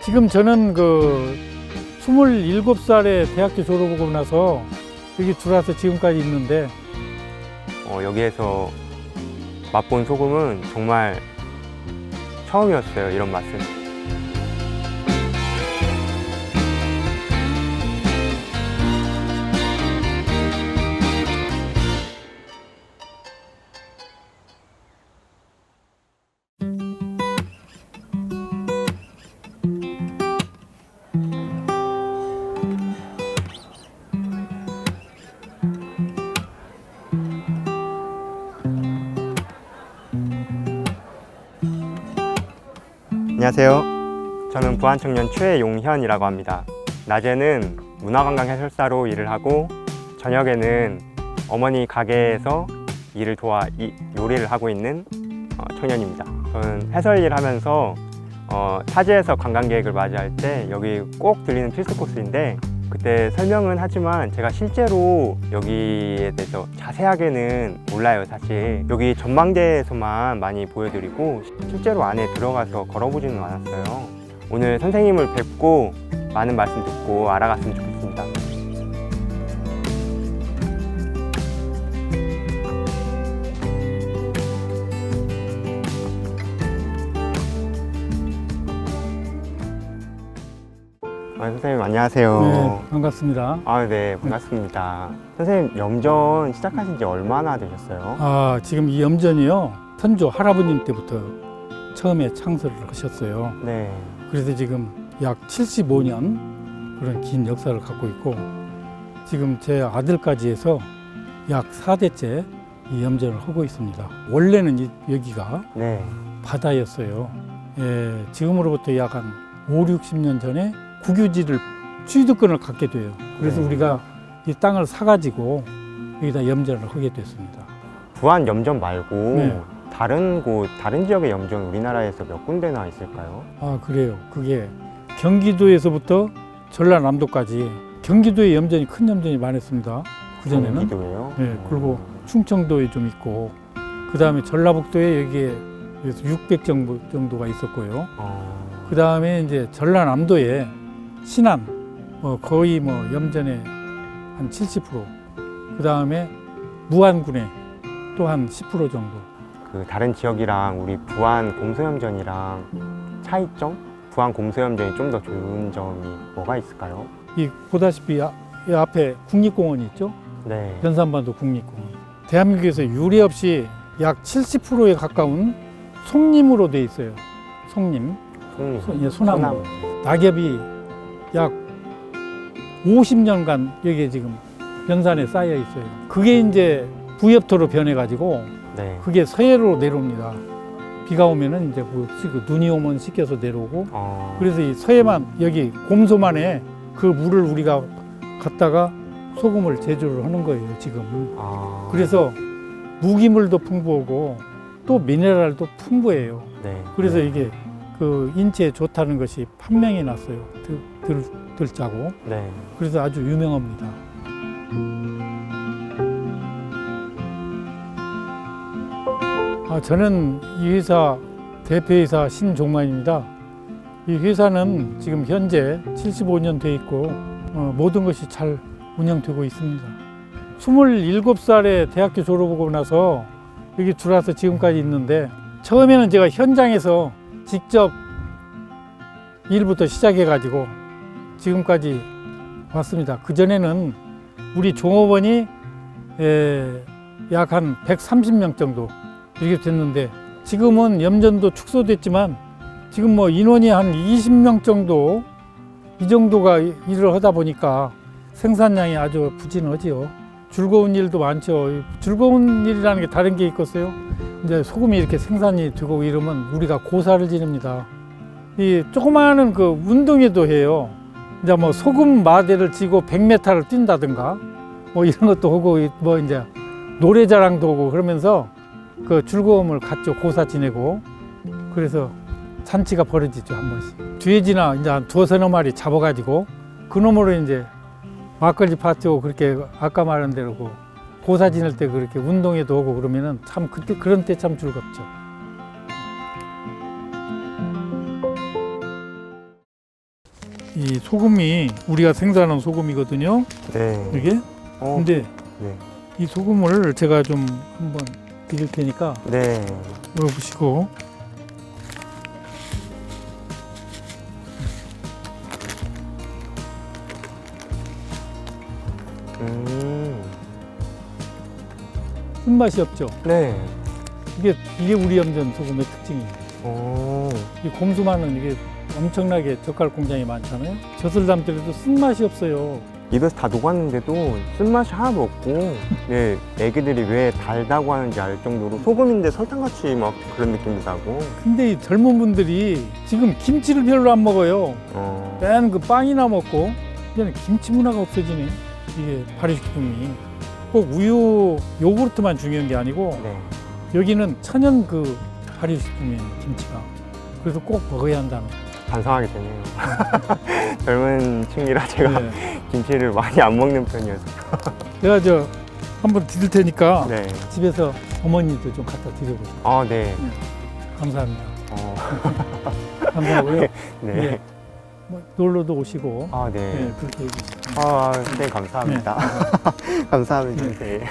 지금 저는 그 27살에 대학교 졸업하고 나서 여기 들어와서 지금까지 있는데 어, 여기에서 맛본 소금은 정말 처음이었어요. 이런 맛은. 안녕하세요. 저는 부안청년 최용현이라고 합니다. 낮에는 문화관광 해설사로 일을 하고 저녁에는 어머니 가게에서 일을 도와 이- 요리를 하고 있는 어, 청년입니다. 저는 해설 일 하면서 어, 타지에서 관광객을 맞이할 때 여기 꼭 들리는 필수 코스인데 그때 설명은 하지만 제가 실제로 여기에 대해서 자세하게는 몰라요 사실. 여기 전망대에서만 많이 보여드리고 실제로 안에 들어가서 걸어보지는 않았어요. 오늘 선생님을 뵙고 많은 말씀 듣고 알아갔으면 좋겠습니다 선생님 안녕하세요 네, 반갑습니다. 아, 네, 반갑습니다. 선생님, 염전 시작하신 지 얼마나 되셨어요? 아, 지금 이 염전이요. 선조 할아버님 때부터 처음에 창설을 하셨어요. 네. 그래서 지금 약 75년 그런 긴 역사를 갖고 있고 지금 제 아들까지 해서 약 4대째 이 염전을 하고 있습니다. 원래는 이- 여기가 네. 바다였어요. 예, 지금으로부터 약 한 5, 60년 전에 국유지를 취득권을 갖게 돼요. 그래서 네. 우리가 이 땅을 사가지고 여기다 염전을 하게 됐습니다. 부안 염전 말고 네. 다른 곳, 다른 지역의 염전 우리나라에서 몇 군데나 있을까요? 아, 그래요. 그게 경기도에서부터 전라남도까지 경기도에 염전이 큰 염전이 많았습니다. 그 전에는. 경기도예요? 네, 그리고 충청도에 좀 있고, 그 다음에 전라북도에 여기에 600 정도, 정도가 있었고요. 어, 그 다음에 이제 전라남도에 신안, 뭐 거의 뭐 염전의 한 70%, 그 다음에 무안군에 또 한 10% 정도. 그 다른 지역이랑 우리 부안 곰소염전이랑 차이점? 부안 곰소염전이 좀 더 좋은 점이 뭐가 있을까요? 이 보다시피 아- 이 앞에 국립공원이 있죠? 네. 연산반도 국립공원. 대한민국에서 유례 없이 약 70%에 가까운 송림으로 돼 있어요. 송림. 송리. 소- 예, 소나무. 낙엽이 약 50년간 여기에 지금 연산에 쌓여 있어요. 그게 이제 부엽토로 변해가지고 네. 그게 서해로 내려옵니다. 비가 오면은 이제 그 씻고, 눈이 오면 씻겨서 내려오고 어, 그래서 이 서해만 여기 곰소만에 그 물을 우리가 갖다가 소금을 제조를 하는 거예요 지금. 아, 그래서 무기물도 풍부하고 또 미네랄도 풍부해요. 네. 그래서 네. 이게 그 인체에 좋다는 것이 판명이 났어요. 들, 들, 들 자고. 네. 그래서 아주 유명합니다. 아, 저는 이 회사 대표이사 신종만입니다. 이 회사는 지금 현재 75년 돼 있고 어, 모든 것이 잘 운영되고 있습니다. 27살에 대학교 졸업하고 나서 여기 들어와서 지금까지 있는데 처음에는 제가 현장에서 직접 일부터 시작해 가지고 지금까지 왔습니다. 그 전에는 우리 종업원이 약 한 130명 정도 이렇게 됐는데 지금은 염전도 축소됐지만 지금 뭐 인원이 한 20명 정도 이 정도가 일을 하다 보니까 생산량이 아주 부진하지요. 즐거운 일도 많죠. 즐거운 일이라는 게 다른 게 있겠어요. 이제 소금이 이렇게 생산이 되고 이러면 우리가 고사를 지릅니다. 이 조그마한 그 운동회도 해요. 이제 뭐 소금 마대를 쥐고 100m를 뛴다든가 뭐 이런 것도 하고 뭐 이제 노래 자랑도 하고 그러면서 그 즐거움을 갖죠. 고사 지내고 그래서 잔치가 벌어지죠 한 번씩. 돼지나 이제 한 두서너 마리 잡아가지고 그놈으로 이제 막걸리 파티고 그렇게 아까 말한 대로 그 고사 지낼 때 그렇게 운동회도 하고 그러면은 참 그때 그런 때 참 즐겁죠. 이 소금이 우리가 생산한 소금이거든요. 네. 이게. 어, 근데 네. 이 소금을 제가 좀 한번 드릴 테니까 네. 물어보시고. 쓴맛이 없죠. 네. 이게 이게 우리 염전 소금의 특징이에요. 오. 이 곰수만은 이게 엄청나게 젓갈 공장이 많잖아요. 젖을 담더라도 쓴맛이 없어요. 입에서 다 녹았는데도 쓴맛이 하나도 없고 네, 애기들이 왜 달다고 하는지 알 정도로 소금인데 설탕같이 막 그런 느낌도 나고 근데 이 젊은 분들이 지금 김치를 별로 안 먹어요. 어, 맨 그 빵이나 먹고 이제는 김치 문화가 없어지네. 이게 발효식품이 꼭 우유 요구르트만 중요한 게 아니고 네. 여기는 천연 그 발효식품이에요 김치가. 그래서 꼭 먹어야 한다는. 반성하게 되네요 젊은 층이라 제가 네. 김치를 많이 안 먹는 편이어서 내가 저 한번 드릴 테니까 네. 집에서 어머니도 좀 갖다 드려보세요. 아, 네. 감사합니다. 어, 감사하고요. 네. 예. 뭐 놀러도 오시고 아, 네, 네. 그렇게 해주세요. 아, 네, 감사합니다. 감사합니다. 네.